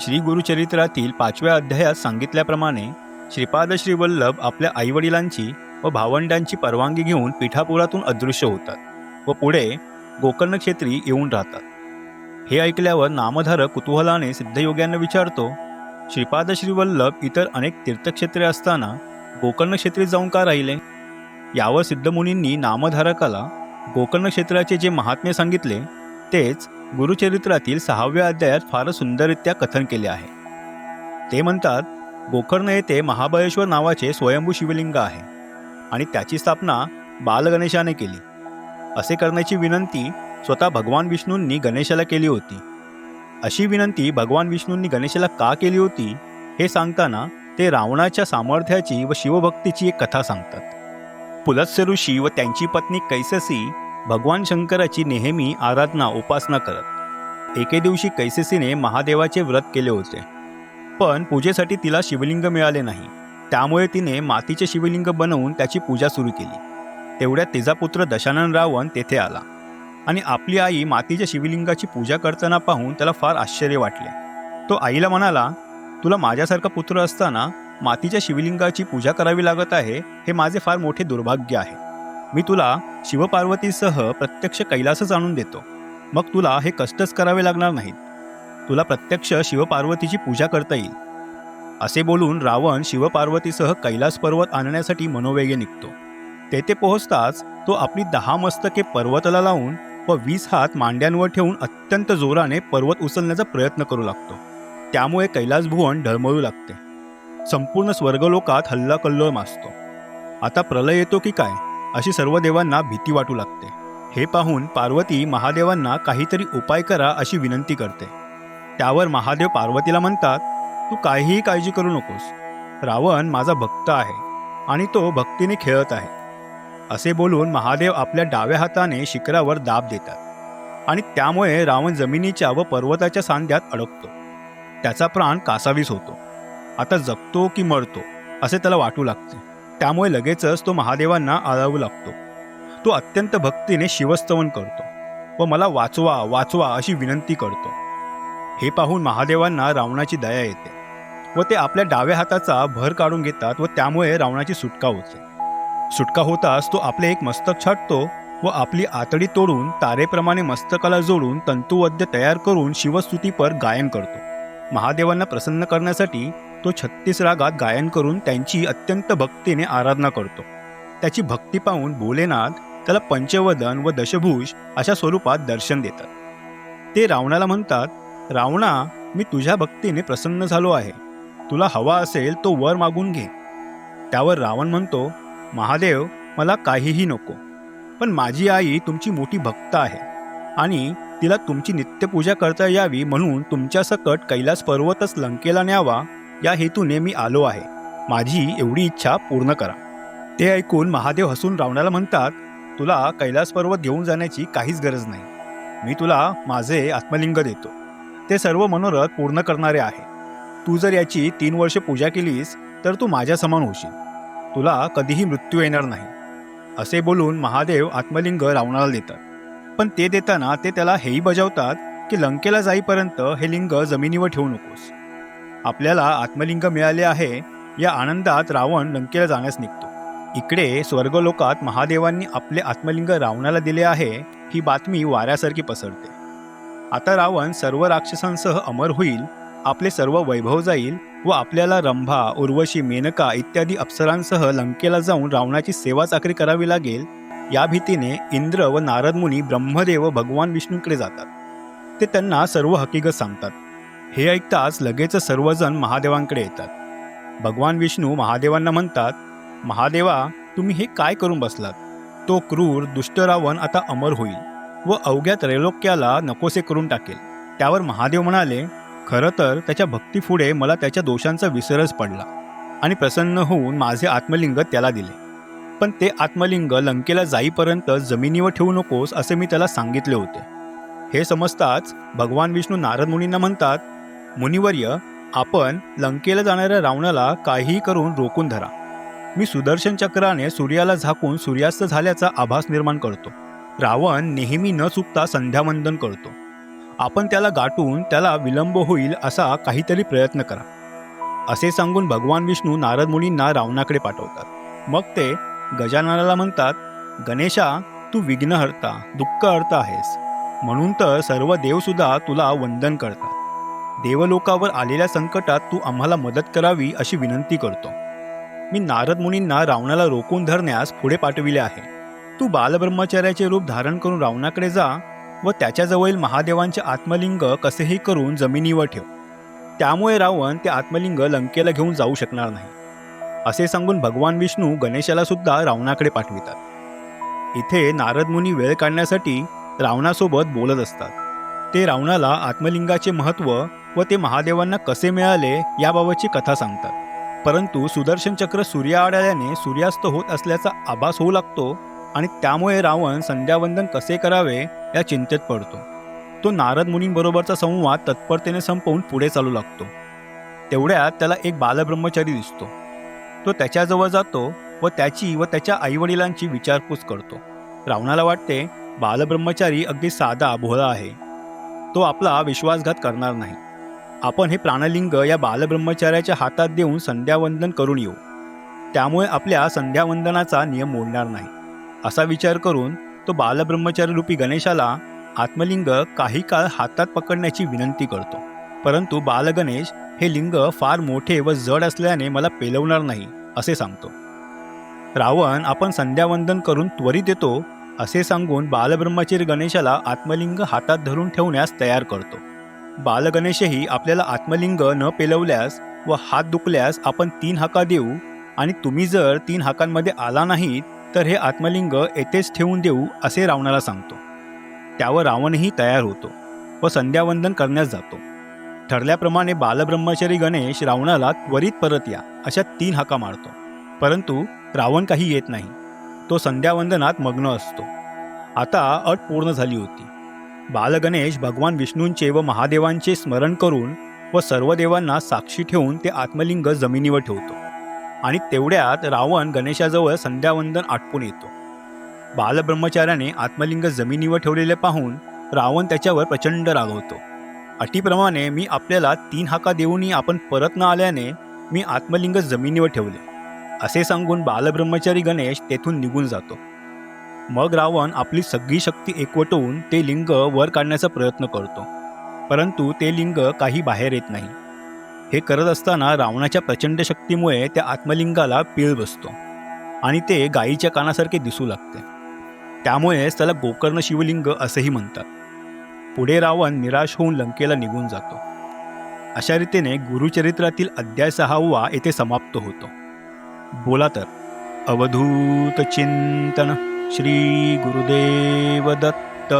श्री गुरुचरित्रातील पाचव्या अध्यायात सांगितल्याप्रमाणे श्रीपाद श्री वल्लभ आपल्या आईवडिलांची व भावंडांची परवानगी घेऊन पिठापुरातून अदृश्य होतात व पुढे गोकर्ण क्षेत्री येऊन राहतात. हे ऐकल्यावर नामधारक कुतूहलाने सिद्धयोग्यांना विचारतो श्रीपाद श्रीवल्लभ इतर अनेक तीर्थक्षेत्रे असताना गोकर्ण क्षेत्री जाऊन का राहिले? यावर सिद्धमुनींनी नामधारकाला गोकर्ण क्षेत्राचे जे महात्म्य सांगितले तेच गुरुचरित्रातील सहाव्या अध्यायात फारच सुंदररित्या कथन केले आहे. ते म्हणतात गोकर्ण येथे महाबळेश्वर नावाचे स्वयंभू शिवलिंग आहे आणि त्याची स्थापना बालगणेशाने केली. असे करण्याची विनंती स्वतः भगवान विष्णूंनी गणेशाला केली होती. अशी विनंती भगवान विष्णूंनी गणेशाला का केली होती हे सांगताना ते रावणाच्या सामर्थ्याची व शिवभक्तीची एक कथा सांगतात. पुलत्स्य ऋषी व त्यांची पत्नी कैससी भगवान शंकराची नेहमी आराधना उपासना करत. एके दिवशी कैसेसीने महादेवाचे व्रत केले होते. पण पूजेसाठी तिला शिवलिंग मिळाले नाही. त्यामुळे तिने मातीचे शिवलिंग बनवून त्याची पूजा सुरू केली. तेवढ्यात तिचा पुत्र दशानन रावण तेथे आला. आणि आपली आई मातीच्या शिवलिंगाची पूजा करताना पाहून त्याला फार आश्चर्य वाटले. तो आईला म्हणाला तुला माझ्यासारखा पुत्र असताना मातीच्या शिवलिंगाची पूजा करावी लागत आहे हे माझे फार मोठे दुर्भाग्य आहे. मी तुला शिवपार्वतीसह प्रत्यक्ष कैलासच आणून देतो. मग तुला हे कष्टच करावे लागणार नाहीत. तुला प्रत्यक्ष शिवपार्वतीची पूजा करता येईल. असे बोलून रावण शिवपार्वतीसह कैलास पर्वत आणण्यासाठी मनोवेगे निघतो. तेथे पोहोचताच तो आपली दहा मस्तके पर्वताला लावून व वीस हात मांड्यांवर ठेवून अत्यंत जोराने पर्वत उचलण्याचा प्रयत्न करू लागतो. त्यामुळे कैलास भुवन ढळमळू लागते. संपूर्ण स्वर्गलोकात हल्ला कल्लोळ माजतो. आता प्रलय येतो की काय? अशी सर्व देवांना भीती वाटू लागते. हे पाहून पार्वती महादेवांना काहीतरी उपाय करा अशी विनंती करते. त्यावर महादेव पार्वतीला म्हणतात तू काहीही काळजी करू नकोस. रावण माझा भक्त आहे आणि तो भक्तीने खेळत आहे. असे बोलून महादेव आपल्या डाव्या हाताने शिखरावर दाब देतात आणि त्यामुळे रावण जमिनीच्या व पर्वताच्या सांध्यात अडकतो. त्याचा प्राण कासावीस होतो. आता जगतो की मरतो असे त्याला वाटू लागते. त्यामुळे लगेचच तो महादेवांना आळावू लागतो. तो अत्यंत भक्तीने शिवस्तवन करतो व मला वाचवा वाचवा अशी विनंती करतो. हे पाहून महादेवांना रावणाची दया येते व ते आपल्या डाव्या हाताचा भर काढून घेतात व त्यामुळे रावणाची सुटका होते. सुटका होताच तो आपले एक मस्तक छाटतो व आपली आतडी तोडून तारेप्रमाणे मस्तकाला जोडून तंतुवद्य तयार करून शिवस्तुतीपर गायन करतो. महादेवांना प्रसन्न करण्यासाठी तो छत्तीस रागात गायन करून त्यांची अत्यंत भक्तीने आराधना करतो. त्याची भक्ती पाहून भोलेनाथ त्याला पंचवदन व दशभूष अशा स्वरूपात दर्शन देतात. ते रावणाला म्हणतात रावणा मी तुझ्या भक्तीने प्रसन्न झालो आहे. तुला हवा असेल तो वर मागून घे. त्यावर रावण म्हणतो महादेव मला काहीही नको पण माझी आई तुमची मोठी भक्त आहे आणि तिला तुमची नित्यपूजा करता यावी म्हणून तुमच्या सकट कैलास पर्वतच लंकेला न्यावा या हेतूने मी आलो आहे. माझी एवढी इच्छा पूर्ण करा. ते ऐकून महादेव हसून रावणाला म्हणतात तुला कैलास पर्वत घेऊन जाण्याची काहीच गरज नाही. मी तुला माझे आत्मलिंग देतो. ते सर्व मनोरथ पूर्ण करणारे आहे. तू जर याची तीन वर्ष पूजा केलीस तर तू माझ्या समान होशील. तुला कधीही मृत्यू येणार नाही. असे बोलून महादेव आत्मलिंग रावणाला देतात. पण ते देताना ते त्याला हेही बजावतात की लंकेला जाईपर्यंत हे लिंग जमिनीवर ठेवू नकोस. आपल्याला आत्मलिंग मिळाले आहे या आनंदात रावण लंकेला जाण्यास निघतो. इकडे स्वर्गलोकात महादेवांनी आपले आत्मलिंग रावणाला दिले आहे ही बातमी वाऱ्यासारखी पसरते. आता रावण सर्व राक्षसांसह अमर होईल आपले सर्व वैभव जाईल व आपल्याला रंभा उर्वशी मेनका इत्यादी अप्सरांसह लंकेला जाऊन रावणाची सेवा चाकरी करावी लागेल या भीतीने इंद्र व नारद मुनी ब्रह्मदेव भगवान विष्णूकडे जातात. ते त्यांना सर्व हकीकत सांगतात. हे ऐकताच लगेच सर्वजण महादेवांकडे येतात. भगवान विष्णू महादेवांना म्हणतात महादेवा तुम्ही हे काय करून बसलात? तो क्रूर दुष्ट रावण आता अमर होईल व अवघ्या त्रैलोक्याला नकोसे करून टाकेल. त्यावर महादेव म्हणाले खरं तर त्याच्या भक्तीपुढे मला त्याच्या दोषांचा विसरच पडला आणि प्रसन्न होऊन माझे आत्मलिंग त्याला दिले. पण ते आत्मलिंग लंकेला जाईपर्यंत जमिनीवर ठेवू नकोस असे मी त्याला सांगितले होते. हे समजताच भगवान विष्णू नारद मुनींना म्हणतात मुनिवर्य आपण लंकेला जाणाऱ्या रावणाला काहीही करून रोखून धरा. मी सुदर्शन चक्राने सूर्याला झाकून सूर्यास्त झाल्याचा आभास निर्माण करतो. रावण नेहमी न चुकता संध्यावंदन करतो. आपण त्याला गाठून त्याला विलंब होईल असा काहीतरी प्रयत्न करा. असे सांगून भगवान विष्णू नारद मुनींना रावणाकडे पाठवतात. मग ते गजाननाला म्हणतात गणेशा तू विघ्नहर्ता दुःखहर्ता आहेस. म्हणून तर सर्व देवसुद्धा तुला वंदन करतात. देवलोकावर आलेल्या संकटात तू आम्हाला मदत करावी अशी विनंती करतो. मी नारद मुनींना रावणाला रोखून धरण्यास पुढे पाठविले आहे. तू बालब्रह्मचार्याचे रूप धारण करून रावणाकडे जा व त्याच्याजवळील महादेवांचे आत्मलिंग कसेही करून जमिनीवर ठेव. त्यामुळे रावण ते आत्मलिंग लंकेला घेऊन जाऊ शकणार नाही. असे सांगून भगवान विष्णू गणेशाला सुद्धा रावणाकडे पाठवितात. इथे नारद मुनी वेळ काढण्यासाठी रावणासोबत बोलत असतात. ते रावणाला आत्मलिंगाचे महत्त्व व ते महादेवांना कसे मिळाले याबाबतची कथा सांगतात. परंतु सुदर्शन चक्र सूर्याआड आल्याने सूर्यास्त होत असल्याचा आभास होऊ लागतो आणि त्यामुळे रावण संध्यावंदन कसे करावे या चिंतेत पडतो. तो नारद मुनींबरोबरचा संवाद तत्परतेने संपवून पुढे चालू लागतो. तेवढ्यात त्याला एक बालब्रह्मचारी दिसतो. तो त्याच्याजवळ जातो व त्याची व त्याच्या आईवडिलांची विचारपूस करतो. रावणाला वाटते बालब्रह्मचारी अगदी साधा भोळा आहे. तो आपला विश्वासघात करणार नाही. आपण हे प्राणलिंग या बालब्रह्मचार्याच्या हातात देऊन संध्यावंदन करून येऊ. त्यामुळे आपल्या संध्यावंदनाचा नियम मोडणार नाही. असा विचार करून तो बालब्रह्मचारी रूपी गणेशाला आत्मलिंग काही काळ हातात पकडण्याची विनंती करतो. परंतु बालगणेश हे लिंग फार मोठे व जड असल्याने मला पेलवणार नाही असे सांगतो. रावण आपण संध्यावंदन करून त्वरित येतो असे सांगून बालब्रह्मचारी गणेशाला आत्मलिंग हातात धरून ठेवण्यास तयार करतो. बालगणेशही आपल्याला आत्मलिंग न पेलवल्यास व हात दुखल्यास आपण तीन हाका देऊ. आणि तुम्ही जर तीन हाकांमध्ये आला नाहीत तर हे आत्मलिंग येथेच ठेवून देऊ असे रावणाला सांगतो. त्यावर रावणही तयार होतो व संध्यावंदन करण्यास जातो. ठरल्याप्रमाणे बालब्रह्मचारी गणेश रावणाला त्वरित परत या अशा तीन हाका मारतो. परंतु रावण काही येत नाही. तो संध्यावंदनात मग्न असतो. आता अट पूर्ण झाली होती. बालगणेश भगवान विष्णूंचे व महादेवांचे स्मरण करून व सर्व देवांना साक्षी ठेवून ते आत्मलिंग जमिनीवर ठेवतो. आणि तेवढ्यात रावण गणेशाजवळ संध्यावंदन आटपून येतो. बालब्रह्मचार्याने आत्मलिंग जमिनीवर ठेवलेले पाहून रावण त्याच्यावर प्रचंड रागवतो. अटीप्रमाणे मी आपल्याला तीन हाका देऊनही आपण परत न आल्याने मी आत्मलिंग जमिनीवर ठेवले. असे सांगून बालब्रह्मचारी गणेश तेथून निघून जातो. मग रावण आपली सगळी शक्ती एकवटवून ते लिंग वर काढण्याचा प्रयत्न करतो. परंतु ते लिंग काही बाहेर येत नाही. हे करत असताना रावणाच्या प्रचंड शक्तीमुळे त्या आत्मलिंगाला पीळ बसतो आणि ते गायीच्या कानासारखे दिसू लागते. त्यामुळेच त्याला गोकर्ण शिवलिंग असेही म्हणतात. पुढे रावण निराश होऊन लंकेला निघून जातो. अशा रीतीने गुरुचरित्रातील अध्याय सहावा येथे समाप्त होतो. बोला तर अवधूत चिंतन. श्रीगुरुदेवदत्त।